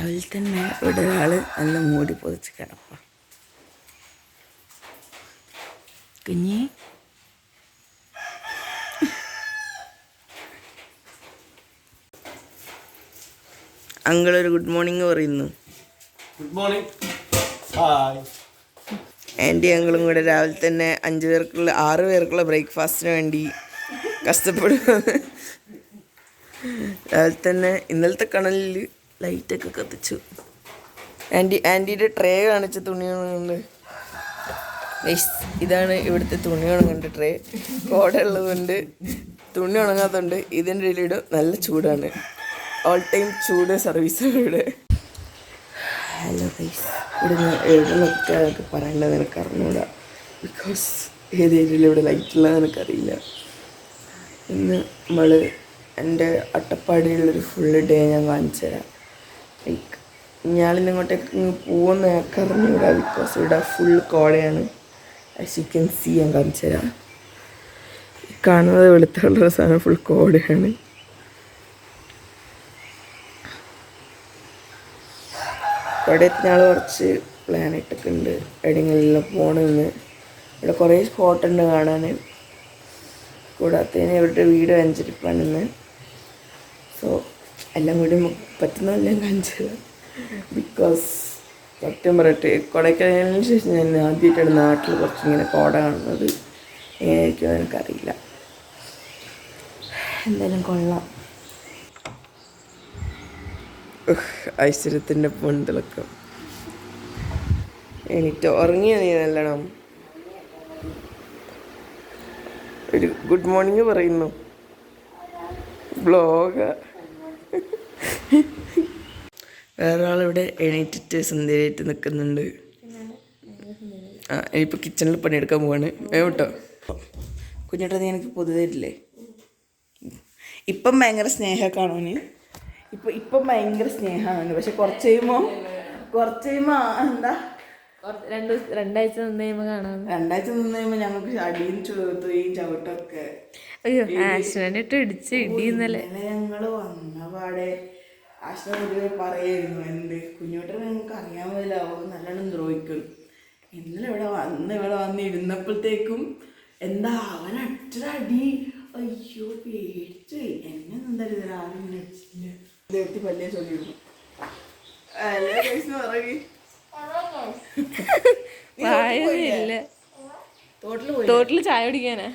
രാവിലെ തന്നെ ഇവിടെ ഒരാൾ നല്ല മൂടി പൊതിച്ച് കിടപ്പ കുഞ്ഞി. അങ്കിൾ ഒരു ഗുഡ് മോർണിംഗ് പറയുന്നു. Good morning. ഹായ്. ആന്റി അങ്കിളും കൂടെ രാവിലെ തന്നെ അഞ്ച് പേർക്കുള്ള ആറ് പേർക്കുള്ള ബ്രേക്ക്ഫാസ്റ്റിന് വേണ്ടി കഷ്ടപ്പെടുക രാവിലെ തന്നെ ഇന്നലത്തെ കണലിൽ ലൈറ്റൊക്കെ കത്തിച്ചു. ആന്റി ആന്റിയുടെ ട്രേ കാണിച്ച തുണി കൊണ്ട് ഇതാണ് ഇവിടുത്തെ തുണി ഉണങ്ങേണ്ട ട്രേ. കോട ഉള്ളതുകൊണ്ട് തുണി ഉണങ്ങാത്തതുകൊണ്ട് ഇതിന്റെ ഇടയിലിടും നല്ല ചൂടാണ്. ഓൾ ടൈം ചൂട് സർവീസ് ഇവിടെ. ഹലോ ഗൈസ് ഇവിടുന്ന് എഴുതുന്നൊക്കെ എനിക്ക് പറയേണ്ടത് എനിക്ക് അറിഞ്ഞൂടാ ബിക്കോസ് ഏത് ഏരിയയിൽ ഇവിടെ ലൈറ്റ് ഉള്ളത് എനിക്കറിയില്ല ഇന്ന് നമ്മൾ എന്റെ അട്ടപ്പാടിയിലുള്ളൊരു ഫുള്ള് ഡേ ഞാൻ കാണിച്ചു തരാം ലൈക്ക് ഞാളിന്ന് ഇങ്ങോട്ടേക്ക് ഇങ്ങ് പോകുന്ന കറിഞ്ഞൂടാ ബിക്കോസ് ഇവിടെ ഫുൾ കോടയാണ് ആസ് യു സി ഞാൻ കാണിച്ചു തരാം. കാണുന്നത് വെളുത്തുള്ള സാധനം ഫുൾ കോടയാണ് കോടയത്തിന് ഞങ്ങൾ കുറച്ച് പ്ലാൻ ഇട്ടൊക്കെ ഉണ്ട് എവിടെയെങ്കിലും പോകണമെന്ന് ഇവിടെ കുറേ സ്പോട്ട് ഉണ്ട് കാണാൻ. കൂടാത്തതിന് ഇവരുടെ വീട് വെഞ്ചരിപ്പാണെന്ന്. സോ എല്ലാം കൂടി പറ്റുന്നില്ല കാണിച്ചത്? ബിക്കോസ് സത്യം പറയട്ടെ കൊടൈക്കനാലിന് ശേഷം ഞാൻ ആദ്യമായിട്ടാണ് നാട്ടിൽ കുറച്ചിങ്ങനെ കോട കാണുന്നത്. എങ്ങനെയായിരിക്കും എനിക്കറിയില്ല. എന്തായാലും കൊള്ളാം. ഐശ്വര്യത്തിന്റെ പൊന്തിളക്കം എനിക്ക് ഉറങ്ങിയ നീ നല്ലോണം? ഒരു ഗുഡ് മോർണിംഗ് പറയുന്നു. ബ്ലോഗ വേറെ ആളിവിടെ എണീറ്റിട്ട് സുന്ദരിയായിട്ട് നിൽക്കുന്നുണ്ട്. ആ ഇനിയിപ്പോൾ കിച്ചണിൽ പണിയെടുക്കാൻ പോവാണ്. കേട്ടോ കുഞ്ഞേട്ടാ നീ എനിക്ക് പൊതുതരില്ലേ ഇപ്പം ഭയങ്കര സ്നേഹമൊക്കെ ആണോന് ഇപ്പം ഇപ്പം ഭയങ്കര സ്നേഹമാണ്. പക്ഷെ കുറച്ച് കഴിയുമ്പോൾ കുറച്ച് കഴിയുമ്പോൾ എന്താ? രണ്ട് രണ്ടാഴ്ച നിന്ന് കഴിയുമ്പോൾ കാണാം രണ്ടാഴ്ച നിന്ന് കഴിയുമ്പോൾ ഞങ്ങൾക്ക് അടിയും ചുവത്തുകയും ചവിട്ടൊക്കെ. അയ്യോ ആശ്വനിട്ട് ഇടിച്ച് ഇടി ഇന്നലെ. ഞങ്ങൾ വന്ന പാടെ ആശ്രമ പൊതുവെ പറയായിരുന്നു എന്ത് കുഞ്ഞോട്ടൻ ഞങ്ങൾക്ക് അറിയാൻ പോലും അവ നല്ലോണം ദ്രോഹിക്കും. ഇന്നലെ ഇവിടെ വന്ന് ഇവിടെ വന്ന് ഇരുന്നപ്പോഴത്തേക്കും എന്താ അവൻ അത്ര അടി? അയ്യോ പേടിച്ചു. എന്നെ എന്താ ആരും ഇങ്ങനെ അടിച്ചില്ല ദൈവത്തി പല്ലേ ചൊല്ലിയിരുന്നു. അല്ലേ പറയുക. വായനയില്ല തോട്ടിൽ ചായ കുടിക്കാനാ.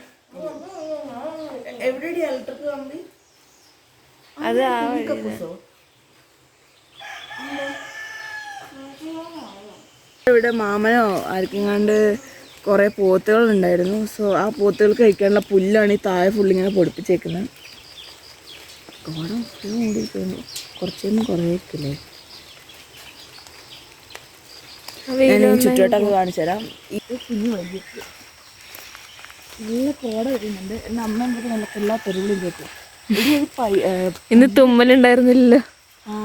അത് ആ ഇവിടെ മാമനോ ആർക്കെങ്ങാണ്ട് കുറേ പോത്തുകൾ ഉണ്ടായിരുന്നു സോ ആ പോത്തുകൾ കഴിക്കാനുള്ള പുല്ലാണ് ഈ താഴെ ഫുള്ളിങ്ങനെ പൊടിപ്പിച്ചേക്കുന്നത് കോടം ഫുള്ള് മൂടിയിരിക്കുന്നു. കുറച്ചൊന്നും കുറേക്കില്ലേ ഞാൻ ചുറ്റുവട്ടൊക്കെ കാണിച്ചു തരാം. കുഞ്ഞു വൈകിട്ട് നല്ല കോട വരുന്നുണ്ട് എന്റെ അമ്മ എന്നിട്ട് നമുക്ക് എല്ലാ തെരുവിലും കേട്ടു. ഇന്ന് തുമ്മലുണ്ടായിരുന്നില്ലല്ലോ. ആ.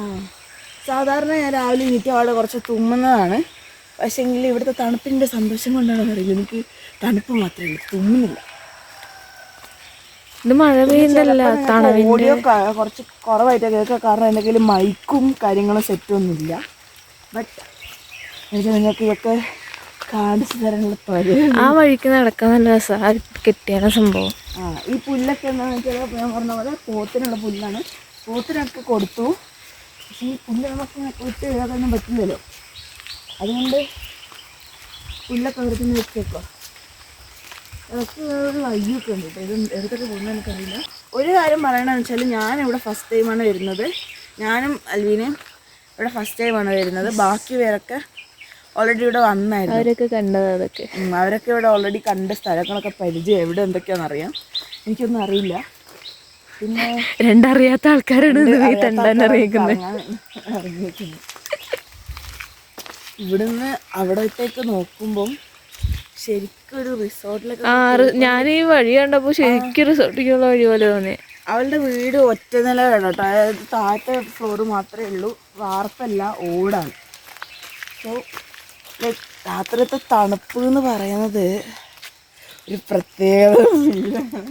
സാധാരണ ഞാൻ രാവിലെ എനിക്ക് അവിടെ കുറച്ച് തുമ്മുന്നതാണ്. പക്ഷേങ്കിൽ ഇവിടുത്തെ തണുപ്പിന്റെ സന്തോഷം കൊണ്ടാണ് അറിയില്ല. എനിക്ക് തണുപ്പ് മാത്രമേ ഉള്ളൂ. തുമ്മുന്നില്ല. ഇത് മഴ പെയ്യുന്നല്ല ഓഡിയോ കുറച്ച് കുറവായിട്ട് കേൾക്കാം കാരണം എന്തെങ്കിലും മൈക്കും കാര്യങ്ങളും സെറ്റൊന്നുമില്ല. ബട്ട് എനിക്ക് നിങ്ങൾക്ക് ഇതൊക്കെ കാണിച്ചു തരാനുള്ള പരിപാടി ആ വഴിക്ക് നടക്കാൻ നല്ല രസമാണ് കിട്ടിയാണ് സംഭവം. ആ ഈ പുല്ലൊക്കെ എന്താണെന്ന് വെച്ചാൽ ഞാൻ പറഞ്ഞ പോലെ പോത്തിനുള്ള പുല്ലാണ്. പോത്തിനൊക്കെ കൊടുത്തു. പക്ഷെ ഈ പുല്ല് നമുക്ക് വിട്ട് ഇതാക്കാനൊന്നും പറ്റില്ലല്ലോ. അതുകൊണ്ട് പുല്ലൊക്കെ വെറുതെ വെച്ചേക്കോ. അതൊക്കെ ഒരു വഴിയൊക്കെ ഉണ്ട് കേട്ടോ. ഇത് എടുത്തിട്ട് പോകുന്ന എനിക്കറിയില്ല. ഒരു കാര്യം പറയണമെന്ന് വെച്ചാൽ ഇവിടെ ഫസ്റ്റ് ടൈമാണ് വരുന്നത്. ഞാനും അൽവീനയും ഇവിടെ ഫസ്റ്റ് ടൈമാണ് വരുന്നത്. ബാക്കി പേരൊക്കെ ഓൾറെഡി ഇവിടെ വന്നായിരുന്നു. അവരൊക്കെ കണ്ടത് അതൊക്കെ. അവരൊക്കെ ഇവിടെ ഓൾറെഡി കണ്ട സ്ഥലങ്ങളൊക്കെ പരിചയം എവിടെ എന്തൊക്കെയാണെന്ന് അറിയാം. എനിക്കൊന്നും അറിയില്ല. പിന്നെ രണ്ടറിയാത്ത ആൾക്കാരാണ് ഇവിടുന്ന് അവിടത്തേക്ക് നോക്കുമ്പം ശരിക്കും ഒരു റിസോർട്ടിലൊക്കെ ഞാൻ ഈ വഴി കണ്ടപ്പോ ശരിക്കും റിസോർട്ടിലേക്കുള്ള വഴി പോലെ തോന്നി. അവളുടെ വീട് ഒറ്റ നില കേട്ടോ. അതായത് താഴത്തെ ഫ്ലോർ മാത്രമേ ഉള്ളൂ. വാർപ്പല്ല ഓടാണ്. സോ ലൈക്ക് രാത്രിയത്തെ തണുപ്പ് എന്ന് പറയുന്നത് ഒരു പ്രത്യേക ഫീലാണ്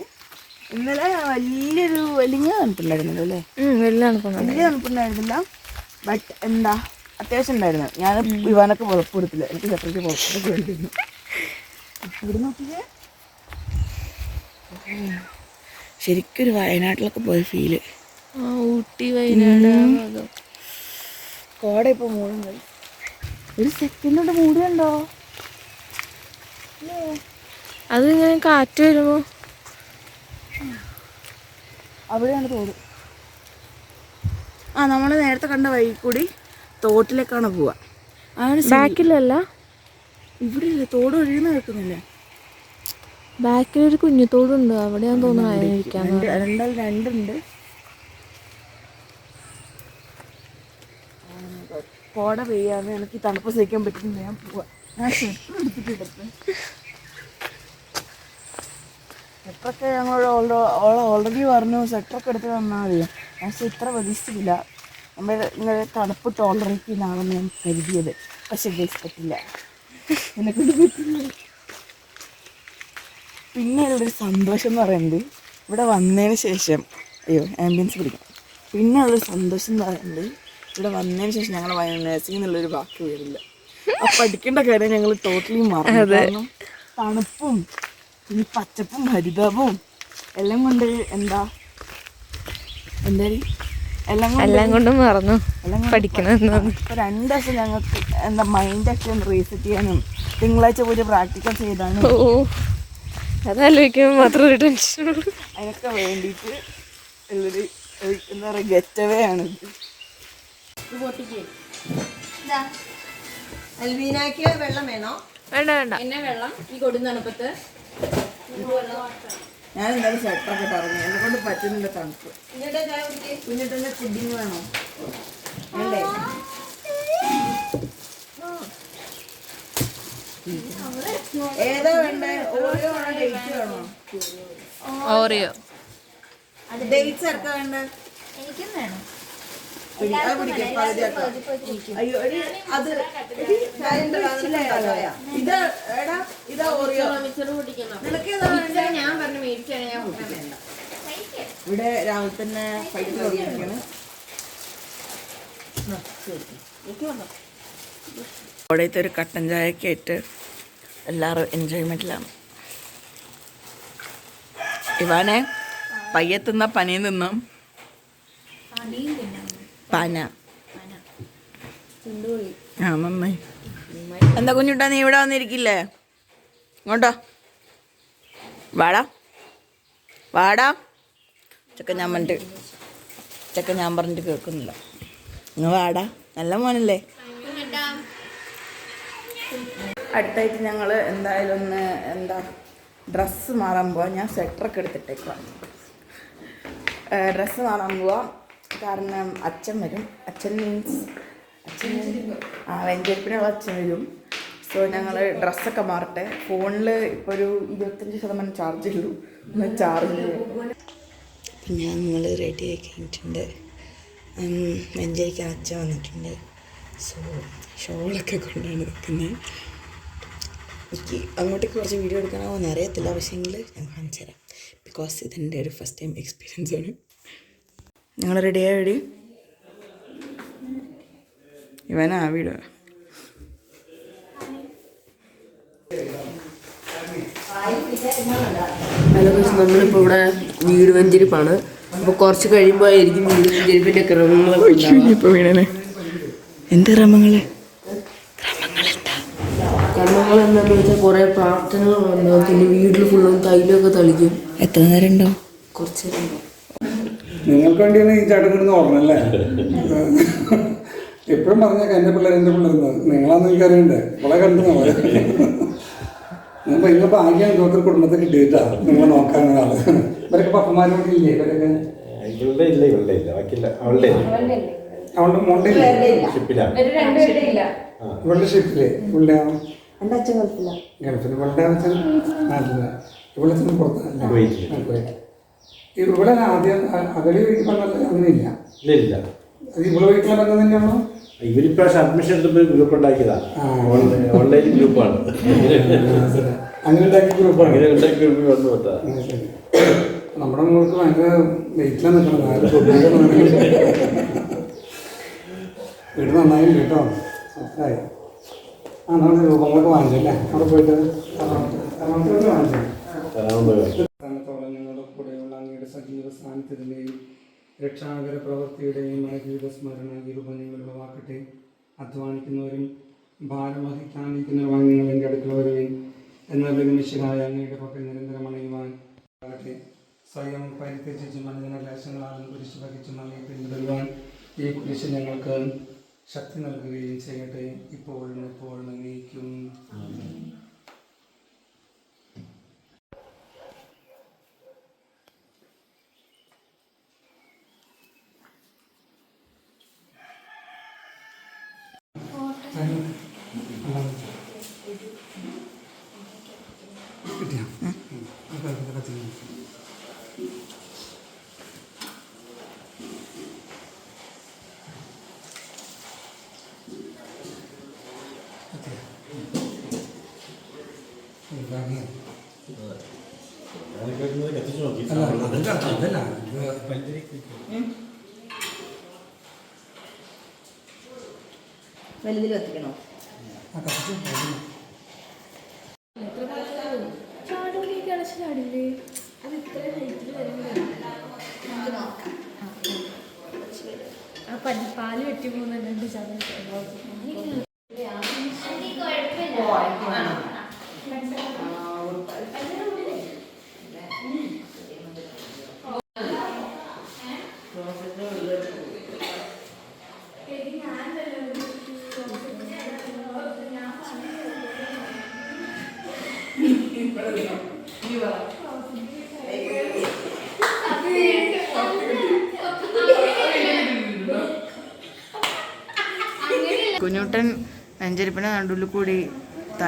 ഇന്നലെ വലിയൊരു വലിയ തണുപ്പുണ്ടായിരുന്നല്ലോ അല്ലേ? വലിയ വലിയ തണുപ്പുണ്ടായിരുന്നില്ല. ബട്ട് എന്താ അത്യാവശ്യം ഉണ്ടായിരുന്നു. ഞാൻ വിവാനൊക്കെ പുറപ്പ് കൊടുത്തില്ല എനിക്ക് സെപ്പറേറ്റ് പുറത്തൊക്കെ വേണ്ടിയിരുന്നു ഇവിടെ നോക്കിയേ. ശരിക്കും ഒരു വയനാട്ടിലൊക്കെ പോയ ഫീൽ ഊട്ടി വയനാട് കോട ഇപ്പൊ മൂടുന്നത് ഒരു സെക്കൻഡ് കൊണ്ട്? മൂടുകയുണ്ടോ അത് ഇങ്ങനെ കാറ്റ് വരുമോ അവിടെയാണ് തോട്. ആ നമ്മൾ നേരത്തെ കണ്ട വഴി കൂടി തോട്ടിലേക്കാണ് പോവാ. അങ്ങനെ ബാക്കിലല്ല? ഇവിടെ ഇല്ല തോട് ഒഴുകുന്ന കേൾക്കുന്നില്ലേ? ബാക്കിലൊരു കുഞ്ഞു തോടുണ്ട്. അവിടെയാന്ന് തോന്നുന്നു രണ്ടുണ്ട് കോട പെയ്യാതെ എനിക്ക് തണുപ്പ് സഹിക്കാൻ പറ്റുന്നില്ല. ഞാൻ പോവാ. ഞാൻ സ്വെറ്റർ എടുത്തിട്ടുണ്ട് സ്വെറ്ററൊക്കെ ഞങ്ങൾ ഓൾറെഡി പറഞ്ഞു. സ്വെറ്ററൊക്കെ എടുത്ത് തന്നാൽ മതി. പക്ഷെ ഇത്ര പ്രതീക്ഷിച്ചില്ല നമ്മൾ ഇങ്ങനെ തണുപ്പ് ടോളറേറ്റ് ചെയ്യുന്നതാണെന്ന് ഞാൻ കരുതിയത്. പക്ഷെ ഗൈസ് പറ്റില്ല എന്നെക്കൊണ്ട് പറ്റില്ല പിന്നെ ഉള്ളൊരു സന്തോഷം എന്ന് പറയുന്നത് ഇവിടെ വന്നതിന് ശേഷം അയ്യോ ആംബിയൻസ് പിടിക്കാം. പിന്നെ ഉള്ളൊരു സന്തോഷം എന്ന് പറയുന്നത് ഇവിടെ വന്നതിന് ശേഷം ഞങ്ങൾ നഴ്സിംഗ് എന്നുള്ളൊരു വാക്ക് വരില്ല ആ പഠിക്കേണ്ട കാര്യം ഞങ്ങൾ ടോട്ടലി മറന്നു. കാരണം തണുപ്പും ഈ പച്ചപ്പും ഹരിതാപവും എല്ലാം കൊണ്ട് എന്താ എന്താ എല്ലാം കൊണ്ട് മറന്നു ഇപ്പൊ രണ്ട് ദിവസം ഞങ്ങൾക്ക് എന്താ മൈൻഡൊക്കെ ഒന്ന് റീസെറ്റ് ചെയ്യാനും തിങ്കളാഴ്ച പോയി പ്രാക്ടിക്കൽ ചെയ്താണ് ഓ അതാലോചിക്കുമ്പോൾ മാത്രം ഒരു ടെൻഷനുള്ളൂ അതിനൊക്കെ വേണ്ടിയിട്ട് ഉള്ളൊരു എന്താ പറയുക ഗെറ്റവേ ആണ്. അൽവീനാക്ക് വെള്ളം വേണോ? വേണ്ട വേണ്ട. എന്നെ വെള്ളം ഈ കൊടുന്നണപ്പത്ത് ഞാൻ എന്തായാലും ഷർട്ടൊക്കെ പറഞ്ഞു എന്നെ കൊണ്ട് പറ്റുന്നില്ല തണുപ്പ്. കുഞ്ഞിട്ട് പുഡിങ് വേണോ? വേണ്ടേ? ഏതാ വേണ്ടേ? ഓരോ ആണോ ഡേറ്റ് വേണോ? ഓറിയോ ഡേറ്റ്സ് ഇറക്കാൻ വേണ്ട? എനിക്കും വേണം. അത് പിടിക്ക്, പകുതിയാക്കാം. അയ്യോ എടി, അത് എടി, രണ്ട് മനസ്സിലായോ? ഇത് എടാ ഇതാ ഓറിയോ. നിനക്ക് ഞാൻ പറഞ്ഞു മേടിച്ചാണ് ഞാൻ കൂട്ടാൻ വേണ്ട. ഇവിടെ രാഹുൽ തന്നെ ഫൈറ്റ് തുടങ്ങിയിരിക്കുകയാണ് അവിടത്തെ ഒരു കട്ടൻ ചായയൊക്കെ ആയിട്ട് എല്ലാവരും എൻജോയ്മെന്റിലാണ്. ഇവാനെ പയ്യത്തുന്ന പനിയും നിന്നും പന. ആ നന്നായി എന്താ കുഞ്ഞുട്ടാ നീ ഇവിടെ വന്നിരിക്കില്ലേ? ഇങ്ങോട്ടോ. വാടാ. വാടാ. ചക്ക ഞാൻ പറഞ്ഞിട്ട് ചക്ക ഞാൻ പറഞ്ഞിട്ട് കേൾക്കുന്നില്ല. നിങ്ങൾ വാടാ. നല്ല മോനല്ലേ? അടുത്തായിട്ട് ഞങ്ങൾ എന്തായാലും ഒന്ന് എന്താ ഡ്രസ്സ് മാറാൻ പോവാം. ഞാൻ സ്വെറ്ററൊക്കെ എടുത്തിട്ടേക്കാം ഡ്രസ്സ് മാറാൻ പോവാം. കാരണം അച്ഛൻ വരും. അച്ഛൻ മീൻസ് അച്ഛൻ ആ വെഞ്ചരിപ്പിനുള്ള അച്ഛൻ വരും. സോ ഞങ്ങൾ ഡ്രസ്സൊക്കെ മാറട്ടെ. ഫോണിൽ ഇപ്പോൾ ഒരു ഇരുപത്തഞ്ച് ശതമാനം ചാർജ് ഉള്ളൂ. ഒന്ന് ചാർജ് ഞാൻ നമ്മൾ റെഡി ആയി കഴിഞ്ഞിട്ടുണ്ട് വെഞ്ചരിക്കാൻ അച്ഛൻ വന്നിട്ടുണ്ട്. സോ ഷോളൊക്കെ കൊണ്ടാണ് നിൽക്കുന്നത് എനിക്ക് അങ്ങോട്ടേക്ക് കുറച്ച് വീഡിയോ എടുക്കണമെന്ന് അറിയത്തില്ല പക്ഷേ ഞാൻ കാണിച്ചു തരാം ബിക്കോസ് ഇതെന്റെ ഒരു ഫസ്റ്റ് ടൈം എക്സ്പീരിയൻസ് ആണ്. ഞങ്ങൾ റെഡി ആയി ഇവനാ വീട് ഹലോ ഗൈസ് നമ്മളിപ്പോൾ ഇവിടെ വീട് വെഞ്ചരിപ്പാണ്. അപ്പോൾ കുറച്ച് കഴിയുമ്പോൾ ആയിരിക്കും വീട് വെഞ്ചരിപ്പിന്റെ ക്രമങ്ങളെ വീണനെ. എന്ത് ക്രമങ്ങൾ? കർമ്മങ്ങൾ എന്താണെന്ന് വെച്ചാൽ കുറേ പ്രാർത്ഥനകൾ ഉണ്ടാവും പിന്നെ വീട്ടിൽ ഫുള്ളും തൈലൊക്കെ തളിക്കും. എത്ര നേരം ഉണ്ടാവും കുറച്ച് നേരം. ഉണ്ടാവും. നിങ്ങൾക്ക് വേണ്ടിയാണ് ഈ ചേട്ടൻ ചടങ്ങെന്ന് ഓർമ്മല്ലേ എപ്പോഴും പറഞ്ഞേക്കാം എന്റെ പിള്ളേർ എന്റെ പിള്ളേർന്ന് നിങ്ങളാന്ന് എനിക്കറിയണ്ടേ? ഇവിടെ കണ്ടെന്ന് പറയാം ഞാൻ ഭയങ്കര ഭാഗ്യം ഇതൊക്കെ കുടുംബത്തെ കിട്ടിയിട്ടാ. നിങ്ങൾ നോക്കാനുള്ള ആൾ ഇവരൊക്കെ പപ്പന്മാരോട് ഇല്ലേ? ഇവരൊക്കെ? ഇവളുടെ ഇല്ല ഇവളുടെ ഇല്ല. ബാക്കിയില്ല. അവളുടെ അവളുടെ മോണ്ടില്ലേ ഷിപ്പിലാണ് ഇവളുടെ അച്ഛൻ ഗൾഫിൽ ഇവളുടെ അച്ഛൻ നാട്ടിൽ. ഇവളുടെ അച്ഛൻ പുറത്തല്ല കുവൈറ്റിൽ. ഇവിടെ ആദ്യം അകലി പറഞ്ഞാൽ അങ്ങനെയില്ല ഇല്ല അത് ഇവിടെ വീട്ടിലെ ബന്ധം തന്നെയാണോ? ഇവരിപ്രാവശ്യം അഡ്മിഷൻ എടുത്തപ്പോൾ ഗ്രൂപ്പ് ഉണ്ടാക്കിയതാണ്. ഓൺലൈൻ ഗ്രൂപ്പാണ് അങ്ങനെ ഉണ്ടാക്കിയ ഗ്രൂപ്പാണ് അങ്ങനെ ഉണ്ടാക്കിയ ഗ്രൂപ്പിൽ വന്നു വിട്ടതാ നമ്മുടെ മോൾക്ക് ഭയങ്കര വെയിറ്റിലാണ് ഫുഡൊക്കെ വീട് നന്നായി കേട്ടോ. സൂപ്പറായി. ആ നമ്മുടെ രൂപങ്ങളൊക്കെ വാങ്ങിച്ചല്ലേ? അവിടെ പോയിട്ട്? വാങ്ങിച്ചു സ്ഥാനത്തോളം ഞങ്ങളുടെ കൂടെയുള്ള അങ്ങയുടെ സജീവ സാന്നിധ്യത്തിന്റെയും രക്ഷാകര പ്രവൃത്തിയുടെയും അനുഭൂത സ്മരണ ഈ രൂപം നിങ്ങൾ ഉളവാക്കട്ടെ. അധ്വാനിക്കുന്നവരും ഭാരം വഹിക്കാനിരിക്കുന്നവരുമായി നിങ്ങൾ എന്റെ അടുക്കൽ വരുകയും എന്നാൽ നിമിഷമായ അങ്ങയുടെ പക്കൽ നിരന്തരം അണയുവാൻ ആകട്ടെ. സ്വയം പരിത്യജിച്ച് മനുജന ക്ലേശങ്ങളാലും കുരിശ് വഹിച്ചും അങ്ങയെ പിന്തുടരുവാൻ ഈ കുരിശ് ഞങ്ങൾക്ക് ശക്തി നൽകുകയും ചെയ്യട്ടെ. ഇപ്പോഴും എപ്പോഴും അങ്ങേക്കും Amen. വലുതിൽ വെക്കണോ. പാൽ വെട്ടി പോകുന്നുണ്ട് കുഞ്ഞുട്ടൻ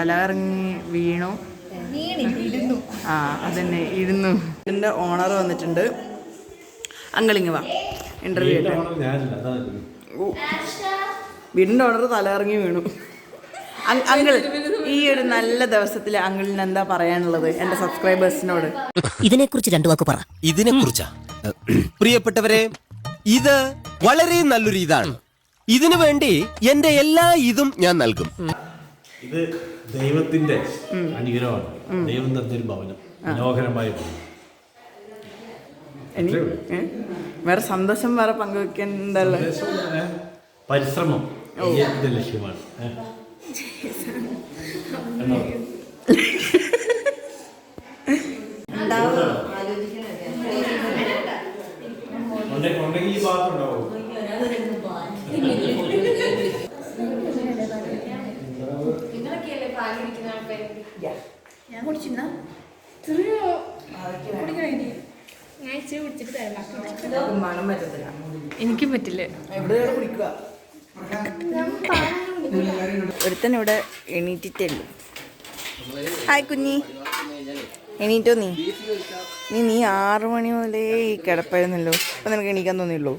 തല ഇറങ്ങി വീണു ആ അതന്നെ ഇരുന്നു. ഇതിന്റെ ഓണർ വന്നിട്ടുണ്ട്. അങ്കളിങ് വാ. ഇന്റർവ്യൂ ഓ. വീടിന്റെ ഓണർ തല ഇറങ്ങി വീണു. അങ്- അങ്കിൾ ഈ ഒരു നല്ല ദിവസത്തിൽ അങ്കിളിന് എന്താ പറയാനുള്ളത് എന്റെ സബ്സ്ക്രൈബേഴ്സിനോട്? ഇതിനെക്കുറിച്ച് രണ്ടു വാക്ക് പറ. ഇതിനെ കുറിച്ചാ പ്രിയപ്പെട്ടവരെ ഇത് വളരെ നല്ലൊരു ഇതാണ് ഇതിനു വേണ്ടി എന്റെ എല്ലാ ഇതും ഞാൻ നൽകും. ഇത് ദൈവത്തിന്റെ അനുഗ്രഹമാണ്. ദൈവം തന്നൊരു ഭവനം. മനോഹരമായ ഭവനം? വേറെ സന്തോഷം വേറെ പങ്കുവെക്കണ്ടല്ലോ. പരിശ്രമം. ഏ, പരിശ്രമം ഈ ലക്ഷ്യമാണ് ഏ. കുടിച്ചിരുന്ന? മണം പറ്റത്തില്ല. എനിക്കും പറ്റില്ല. ഒരുത്തൻ ഇവിടെ എണീറ്റിട്ടല്ലോ ഹായ് കുഞ്ഞി. എണീറ്റോ നീ? നീ നീ ആറു മണി മുതലേ ഈ കിടപ്പായിരുന്നല്ലോ. അപ്പൊ നിനക്ക് എണീക്കാൻ തോന്നിയുള്ളൂ.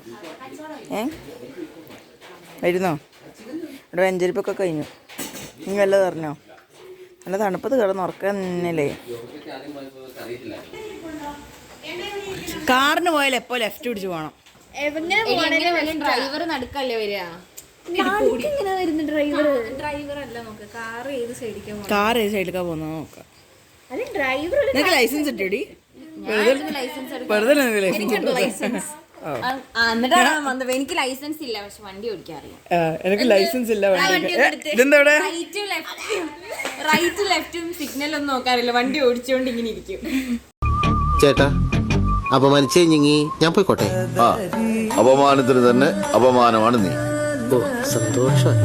ഏ? വരുന്നോ? ഇവിടെ വെഞ്ചരിപ്പൊക്കെ കഴിഞ്ഞു. നീ വല്ലതും അറിഞ്ഞോ? നല്ല തണുപ്പത്ത് കിടന്ന് ഉറക്കന്നല്ലേ? കാറിന് പോയാൽ എപ്പോ ലെഫ്റ്റ് പിടിച്ച് പോകണം ഡ്രൈവർ നടുക്കല്ലേ വരിക? ഡ്രൈവർ ഡ്രൈവർ അല്ല നോക്ക് കാർ ഏത് സൈഡിലേക്കാ പോകുന്നത് നോക്കാം. നിനക്ക് ലൈസൻസ് ഇട്ടിടി വെറുതെ ലൈസൻസ് വന്നത് എനിക്ക് ലൈസൻസ് ഇല്ല പക്ഷെ വണ്ടി ഓടിക്കാൻ അറിയാം എനിക്ക് ലൈസൻസ് ഇല്ല വണ്ടിക്ക്. ഏ, ഇതെന്താ ഇവിടെ റൈറ്റും ലെഫ്റ്റും റൈറ്റും ലെഫ്റ്റും സിഗ്നൽ ഒന്നും നോക്കാറില്ല. വണ്ടി ഓടിച്ചുകൊണ്ട് ഇങ്ങനെ ഇരിക്കും. ചേട്ടാ അപമാനിച്ചേ ഞങ്ങി ഞാൻ പോയിക്കോട്ടെ? ആ അപമാനത്തിന് തന്നെ അപമാനമാണ് നീ. ഓ സന്തോഷം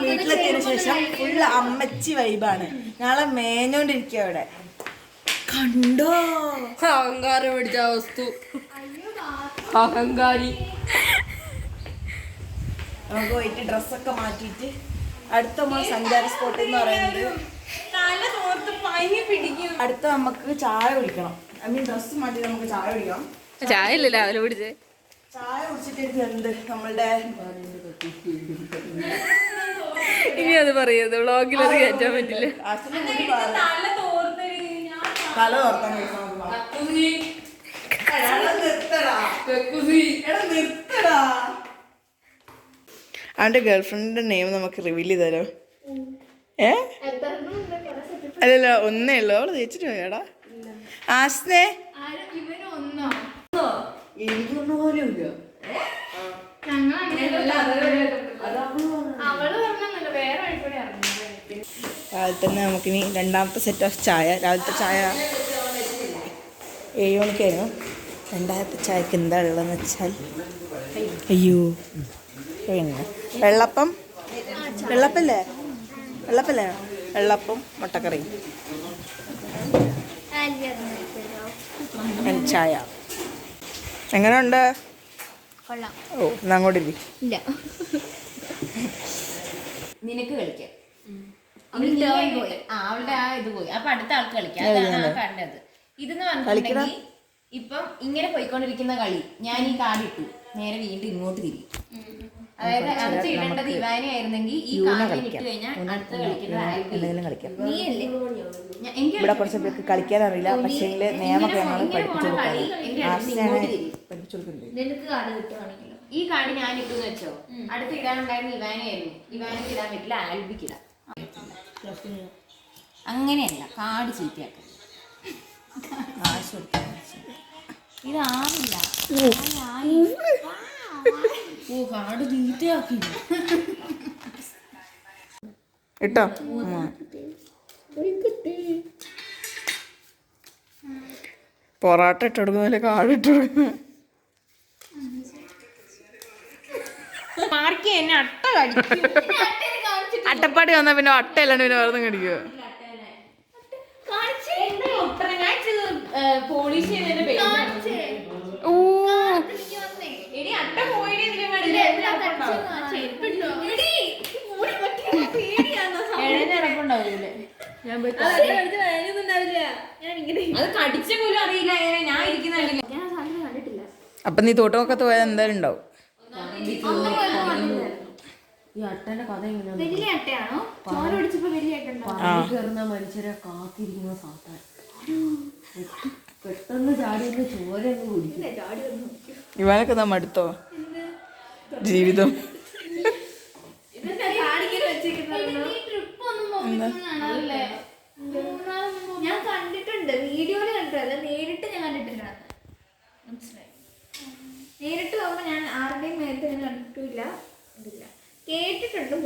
വീട്ടിലെത്തിയതിനു ശേഷം ഫുള്ള് അമ്മച്ചി വൈബാണ് നാളെ മേഞ്ഞോണ്ടിരിക്കുക അവിടെ. കണ്ടോ? അഹങ്കാരം പിടിച്ച വസ്തു. അഹങ്കാരി. നമുക്ക് പോയിട്ട് ഡ്രസ്സൊക്കെ മാറ്റിയിട്ട് അടുത്ത നമ്മൾ സഞ്ചാര സ്പോട്ട് എന്ന് പറയുന്നത് അടുത്ത നമുക്ക് ചായ കുടിക്കണം. ഐ മീൻ ഡ്രസ്സ് മാറ്റി നമുക്ക് ചായ കുടിക്കണം ചായ ഇല്ലല്ലോ രാവിലെ പിടിച്ചേ ചായ കുടിച്ചിട്ട് എന്ത്? നമ്മളുടെ ഇനി അത് പറയുന്നത് വ്ളോഗിൽ അത് കയറ്റാൻ പറ്റില്ല. തല ഓർത്താൻ. അവന്റെ ഗേൾഫ്രണ്ടിന്റെ നെയിം നമുക്ക് റിവീൽ ചെയ്താലോ ഏ? അല്ലല്ല ഒന്നേ ഉള്ളു. അവൾ തേച്ചിട്ട് പോയാടാ ആസ്നേ. എനിക്കൊന്നും പോലും ഇല്ല. രാവിലെ തന്നെ നമുക്കിനി രണ്ടാമത്തെ സെറ്റ് ഓഫ് ചായ. രാവിലത്തെ ചായ ഏഴ് മണിക്കായിരുന്നു. രണ്ടാമത്തെ ചായക്ക് എന്താ ഉള്ളതെന്ന് വെച്ചാൽ അയ്യോ പിന്നെ വെള്ളപ്പം. വെള്ളപ്പല്ലേ? വെള്ളപ്പല്ലേ? വെള്ളപ്പം മുട്ടക്കറി. ചായ. എങ്ങനെയുണ്ട്? ഓ എന്നാ അങ്ങോട്ട് ഇരി. നിനക്ക് കളിക്കാം. പോയി. ആ അവളുടെ ആ ഇത് പോയി. അപ്പൊ അടുത്ത ആൾക്ക് കളിക്കാം. അതാണ് ആ കണ്ടത്. ഇതെന്ന് പറഞ്ഞിട്ടുണ്ടെങ്കിൽ ഇപ്പം ഇങ്ങനെ പോയിക്കൊണ്ടിരിക്കുന്ന കളി ഞാൻ ഈ കാർഡ് ഇട്ടു നേരെ വീണ്ടും ഇങ്ങോട്ട് തിരിയും. അതായത് അടുത്ത് ഇടേണ്ടത് ഇവാനെ ആയിരുന്നെങ്കിൽ ഈ കാർഡ് ഇട്ട് കഴിഞ്ഞാൽ അടുത്ത കളിക്കുന്നത് നീ അല്ലേ എനിക്ക് ഇവിടെ കുറച്ച് പേർക്ക് കളിക്കാൻ അറിയില്ല. പക്ഷേ നിയമൊക്കെ ഞങ്ങൾ പഠിപ്പിച്ചു കൊടുക്കുന്നുണ്ട് ഈ കാർഡ് ഞാൻ ഇട്ടെന്ന് വെച്ചോ? അടുത്ത് ഇടാനുണ്ടായിരുന്ന ഇവാനായിരുന്നു ഇവാനെ ഇടാൻ പറ്റില്ല ആൽബിക്ക് ഇടാം. അങ്ങനെയല്ല കാട് ചീത്തയാക്ക കാശ്. ഇതാവില്ല. ഓ കാട് ചീത്തയാക്കി ഇട്ടോ. പൊറാട്ട ഇട്ട് കൊടുക്കുന്നതിൽ കാട് ഇട്ട് കൊടുക്കുന്നു മാർക്ക് എന്നെ അട്ട കടിക്കും. അട്ടപ്പാടി വന്നാ പിന്നെ അട്ടയല്ലാണ്ട് പിന്നെ വേറെ കടിക്കുക പോളിഷ് ചെയ്തതിന്റെ പേര് ഓ എടി അട്ട പോയിടെ ഇതിലും എഴുന്നേറപ്പുണ്ടാവില്ലേ അത് കടിച്ച പോലും അറിയില്ല. എങ്ങനെ ഞാൻ ഇരിക്കുന്നില്ല അപ്പൊ നീ തോട്ടമൊക്കെ പോയാൽ എന്തായാലും ഉണ്ടാവും. വലിയ അട്ടയാണോ? ചോര വലിയ കയറുന്ന മനുഷ്യരെ കാത്തിരിക്കുന്ന സാത്താൻ. പെട്ടെന്ന് ചാടി ഒന്ന് ചോര അങ്ങ് കുടിക്കും. ഇവനൊക്കെ നമ്മ അടുത്തോ? ജീവിതം. ഞാൻ കണ്ടിട്ടുണ്ട്. വീഡിയോയിൽ കണ്ടിട്ടല്ല. നേരിട്ട് ഞാൻ കണ്ടിട്ടില്ല മനസ്സിലായി. നേരിട്ട് പോകുമ്പോ ഞാൻ ആരുടെയും നേരത്തെ ഞാൻ കണ്ടിട്ടില്ല. ഇതില്ല കേട്ടിട്ടുണ്ട്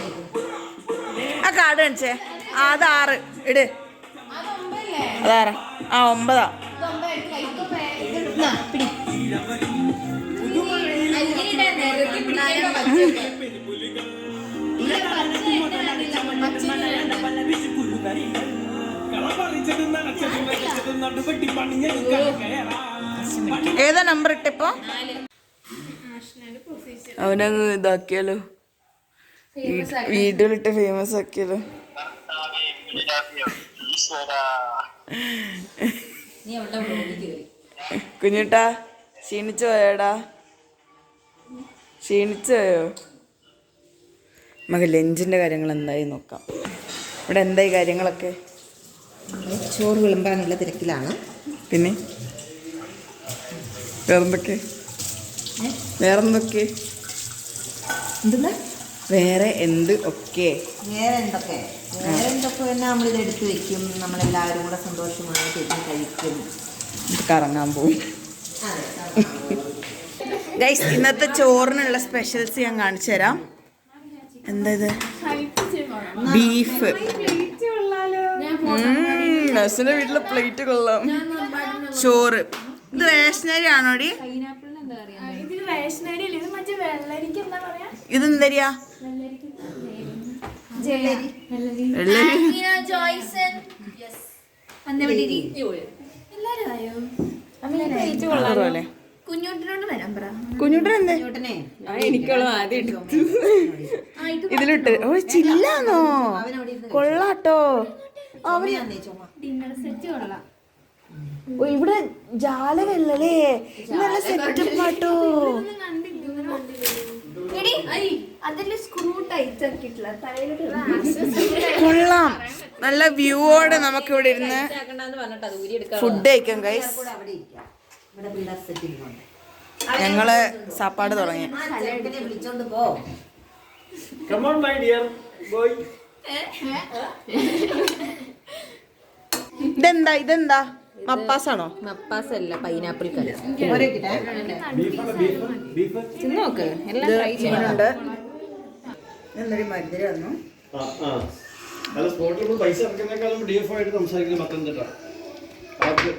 നോക്കും. ആ കാർഡ് കാണിച്ചേ. ആ അത് ആറ്. ഇട്. അതാറ് ആ ഒമ്പതാ. പച്ചയൊക്കെ. ഏതാ നമ്പർ ഇട്ടിപ്പോ അവനങ്ങ് ഇതാക്കിയാലോ. വീഡിയോയിലിട്ട് ഫേമസ് ആക്കിയാലോ? കുഞ്ഞുട്ടാ ക്ഷീണിച്ചു പോയോടാ. ക്ഷീണിച്ചു പോയോ? നമുക്ക് ലഞ്ചിന്റെ കാര്യങ്ങൾ എന്തായി നോക്കാം. ഇവിടെ എന്തായി കാര്യങ്ങളൊക്കെ? ചോറ് വിളമ്പാനുള്ള തിരക്കിലാണ്. പിന്നെ? വേറെന്തൊക്കെ? വേറെന്തൊക്കെ? വേറെ എന്ത് ഒക്കെ? വേറെ എന്തൊക്കെ വേറെ എന്തൊക്കെ തന്നെ നമ്മളിത് എടുത്ത് വെക്കും. നമ്മളെല്ലാവരും കൂടെ സന്തോഷമായിട്ട് ഇരുന്ന് കഴിക്കും. കറങ്ങാൻ പോവും. അതെ ഗൈസ് ഇന്നത്തെ ചോറിനുള്ള സ്പെഷ്യൽസ് ഞാൻ കാണിച്ചു തരാം. എന്താ ഇത്? ബീഫ് നസിന്റെ വീട്ടിലെ പ്ലേറ്റ് കൊള്ളാം. ചോറ്. ഇത് റേഷനറി ആണോടി ഇത് റേഷനരി അല്ല ഇത് മറ്റേ വെള്ളരിക്ക് എന്താ പറയാ? ഇതെന്തരിയാ? വെള്ളരി. ജോയ്സൺ എല്ലാരും ആയോ അതുപോലെ കുഞ്ഞുട്ടിനോട് വരാൻ പറ. എനിക്കുള്ള ആദ്യം ഇതിലിട്ട്. ഓ ചില്ലാന്നോ? കൊള്ളാട്ടോ. ഡിന്നർ സെറ്റ് കൊള്ളാം. ഓ ഇവിടെ ജാലകല്ലേ നല്ല സെറ്റ് ആട്ടോ. കൊള്ളാം. നല്ല വ്യൂവോടെ നമുക്ക് ഇവിടെ ഇരുന്ന് ഫുഡ് കഴിക്കാം ഗൈസ് കൊണ്ട് ഞങ്ങൾ സാപ്പാട് തുടങ്ങി. ഇതെന്താ ഇതെന്താ? മപ്പാസാണോ? മപ്പാസ് അല്ല പൈനാപ്പിൾ കറി. നോക്ക് എല്ലാം ട്രൈ എന്നൊരു വന്നു. അല്ല സ്പോട്ടിൽ പൈസ ഇറക്കുന്നേക്കാളും ഡി എഫ് ആയിട്ട് സംസാരിക്കുന്നത് പത്തനംതിട്ട അവർക്ക്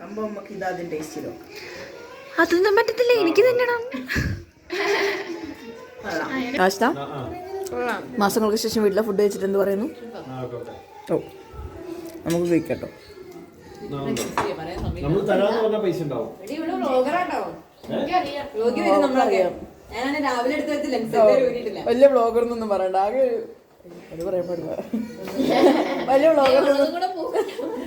സംഭവം നമുക്ക് ഇത് ആദ്യം ടേസ്റ്റ് ചെയ്തോ അതൊന്നും പറ്റത്തില്ല എനിക്ക് തന്നെയാണ് മാസങ്ങൾക്ക് ശേഷം വീട്ടിലെ ഫുഡ് കഴിച്ചിട്ട് എന്ത് പറയുന്നു? ഓ നമുക്ക് കഴിക്കട്ടോ നമ്മൾ തരാന്ന് പറഞ്ഞ പൈസ ഉണ്ടാവും. ഞാനാണ് രാവിലെ എടുത്ത് വെച്ചില്ല വലിയ ബ്ലോഗർ എന്നൊന്നും പറയണ്ട. ആകെ ഒരു- അത് പറയാൻ പാടില്ല വലിയ ബ്ലോഗർ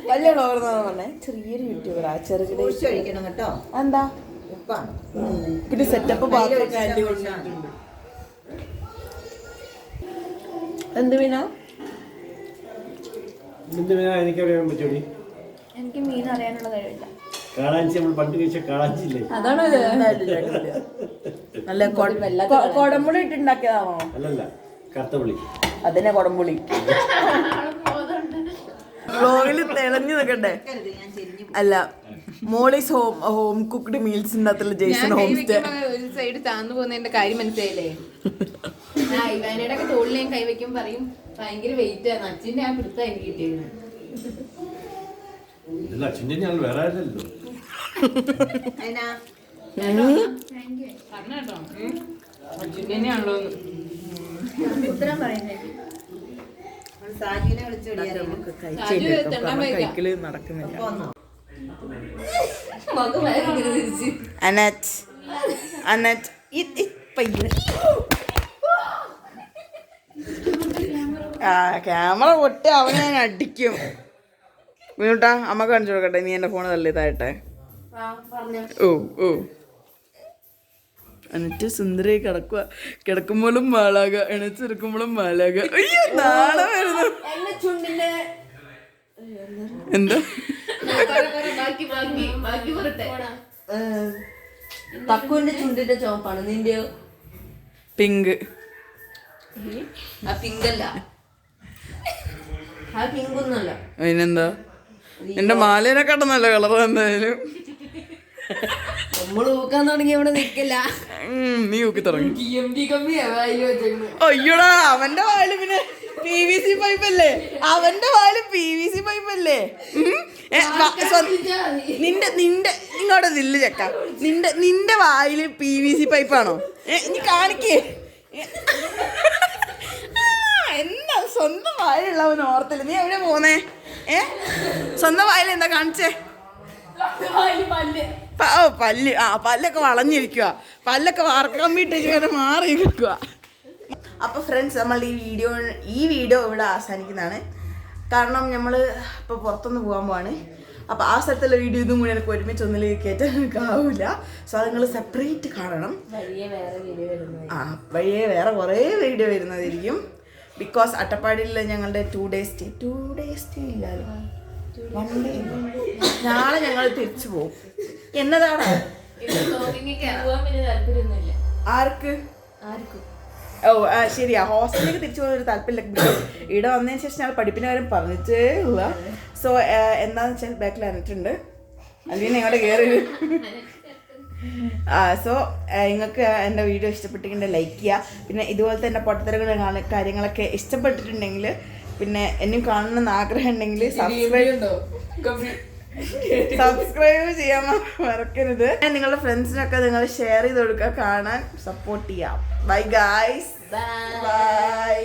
വലിയ ബ്ലോഗർ എന്നാണ് പറഞ്ഞേ. ചെറിയൊരു യൂട്യൂബർ ആ ചെറുകിട എന്താ? പിന്നെ സെറ്റപ്പ് എന്ത് കൊണ്ടുവന്നിട്ടുണ്ട് എന്ത് പേരാ എനിക്കറിയാൻ പറ്റൂടി എനിക്ക് മീൻ അറിയാനുള്ള കഴിവില്ല. കാളാഞ്ചി നമ്മൾ പണ്ട് കഴിച്ച കാളാഞ്ചില്ലേ അതാണോ ഇത് നല്ല കൊട- കൊ- കൊടമ്പുളി ഇട്ടുണ്ടാക്കിയതാണോ? അല്ലല്ല കറുത്തപുളി അതന്നെ കൊടമ്പുളി വ്ലോഗിൽ തെളിഞ്ഞു നിൽക്കണ്ടേ? അല്ല Molly's home home cooked meals അകത്തുള്ള ജെയ്സൺ ഹോം സ്റ്റേ ഒരു സൈഡ് താന്നു പോകുന്നതിന്റെ കാര്യം മനസ്സിലായില്ലേ? തോളിൽ ഞാൻ കൈവയ്ക്കും പറയും ഭയങ്കര വെയിറ്റ് ആണ് അച്ഛന്റെ ആ പിടുത്ത എനിക്ക് കിട്ടിയത് ഇല്ല അച്ഛന്റെ ഞാൻ വേറെ ആരല്ലോ നടക്കുന്നില്ല. അനറ്റ് അനറ്റ് ആ ക്യാമറ പൊട്ടി അവനെ ഞാൻ അടിക്കും. വീട്ടാ അമ്മ കാണിച്ചു കൊടുക്കട്ടെ നീ എന്റെ ഫോൺ തള്ളിയതായിട്ടെ ഓ ഓ എന്നിട്ട് സുന്ദരി കിടക്കുക കിടക്കുമ്പോഴും മാളാക എണീച്ചെടുക്കുമ്പോഴും മാളാക അയ്യോ നാളെ വരുന്നു. എന്താ? തക്കുവിന്റെ ചുണ്ടിന്റെ ചോപ്പാണ് നിന്റെയോ? പിങ്ക്. പിങ്കല്ല. പിങ്കൊന്നല്ല അതിനെന്താ? എന്റെ മാലേനെ കടന്നല്ല കളർ എന്തായാലും നമ്മൾ നോക്കാൻ തുടങ്ങി അവിടെ നിക്കില്ല നീ ഊക്കി തുടങ്ങി. അയ്യോടാ അവന്റെ വായിൽ പിന്നെ പി വി സി പൈപ്പ് അല്ലേ? അവന്റെ വാൽ പി വി സി പൈപ്പ് അല്ലേ നിന്റെ നിന്റെ ഇങ്ങോട്ട് നില്ല് ചെക്ക. നിന്റെ നിന്റെ വായിൽ പി വി സി പൈപ്പാണോ ഏ നീ കാണിക്കേ. എന്താ സ്വന്തം വായിലുള്ളവൻ ഓർത്തില്ല. നീ എവിടെ പോന്നേ? ഏ? സ്വന്തം വായിൽ എന്താ കാണിച്ചേ ഓ പല്ല്. ആ പല്ലൊക്കെ വളഞ്ഞിരിക്കുക പല്ലൊക്കെ വാർക്കാൻ വീട്ടിൽ ഇങ്ങനെ മാറി നിൽക്കുക അപ്പൊ ഫ്രണ്ട്സ് നമ്മൾ ഈ വീഡിയോ ഈ വീഡിയോ ഇവിടെ അവസാനിക്കുന്നതാണ്. കാരണം നമ്മൾ ഇപ്പോൾ പുറത്തൊന്ന് പോകാൻ പോവാണ്. അപ്പോൾ ആ സ്ഥലത്തുള്ള വീഡിയോ ഇതും കൂടി എനിക്ക് ഒരുമിച്ച് ഒന്നിൽ കയറ്റാൻ ആവില്ല സോ അത് നിങ്ങൾ സെപ്പറേറ്റ് കാണണം. ആ വഴിയെ വേറെ കുറേ വീഡിയോ വരുന്നതായിരിക്കും. ബിക്കോസ് അട്ടപ്പാടിയിൽ ഞങ്ങളുടെ two day stay two day stay ഇല്ലല്ലോ വൺ ഡേ നാളെ ഞങ്ങൾ തിരിച്ചു പോകും എന്നതാണ്? ആർക്ക്? ഓ ശരിയാ. ഹോസ്റ്റലിലേക്ക് തിരിച്ചു പോകാൻ ഒരു താല്പര്യമില്ല. ഇവിടെ വന്നതിന് ശേഷം ഞങ്ങൾ പഠിപ്പിന് കാര്യം പറഞ്ഞിട്ടേ ഉള്ളൂ. സോ എന്താണെന്ന് വെച്ചാൽ ബാക്കിൽ അറിഞ്ഞിട്ടുണ്ട്. അല്ലെങ്കിൽ ഞങ്ങളുടെ കയറി സോ നിങ്ങൾക്ക് എന്റെ വീഡിയോ ഇഷ്ടപ്പെട്ടിട്ടുണ്ടെങ്കിൽ ലൈക്ക് ചെയ്യുക പിന്നെ ഇതുപോലത്തെ എന്റെ പൊട്ടത്തരങ്ങൾ കാര്യങ്ങളൊക്കെ ഇഷ്ടപ്പെട്ടിട്ടുണ്ടെങ്കിൽ പിന്നെ എന്നും കാണണമെന്ന് ആഗ്രഹം ഉണ്ടെങ്കിൽ സബ്സ്ക്രൈബ് സബ്സ്ക്രൈബ് ചെയ്യാൻ മറക്കരുത്. നിങ്ങളുടെ ഫ്രണ്ട്സിനൊക്കെ നിങ്ങൾ ഷെയർ ചെയ്ത് കൊടുക്കുക. കാണാൻ സപ്പോർട്ട് ചെയ്യാം. Bye guys bye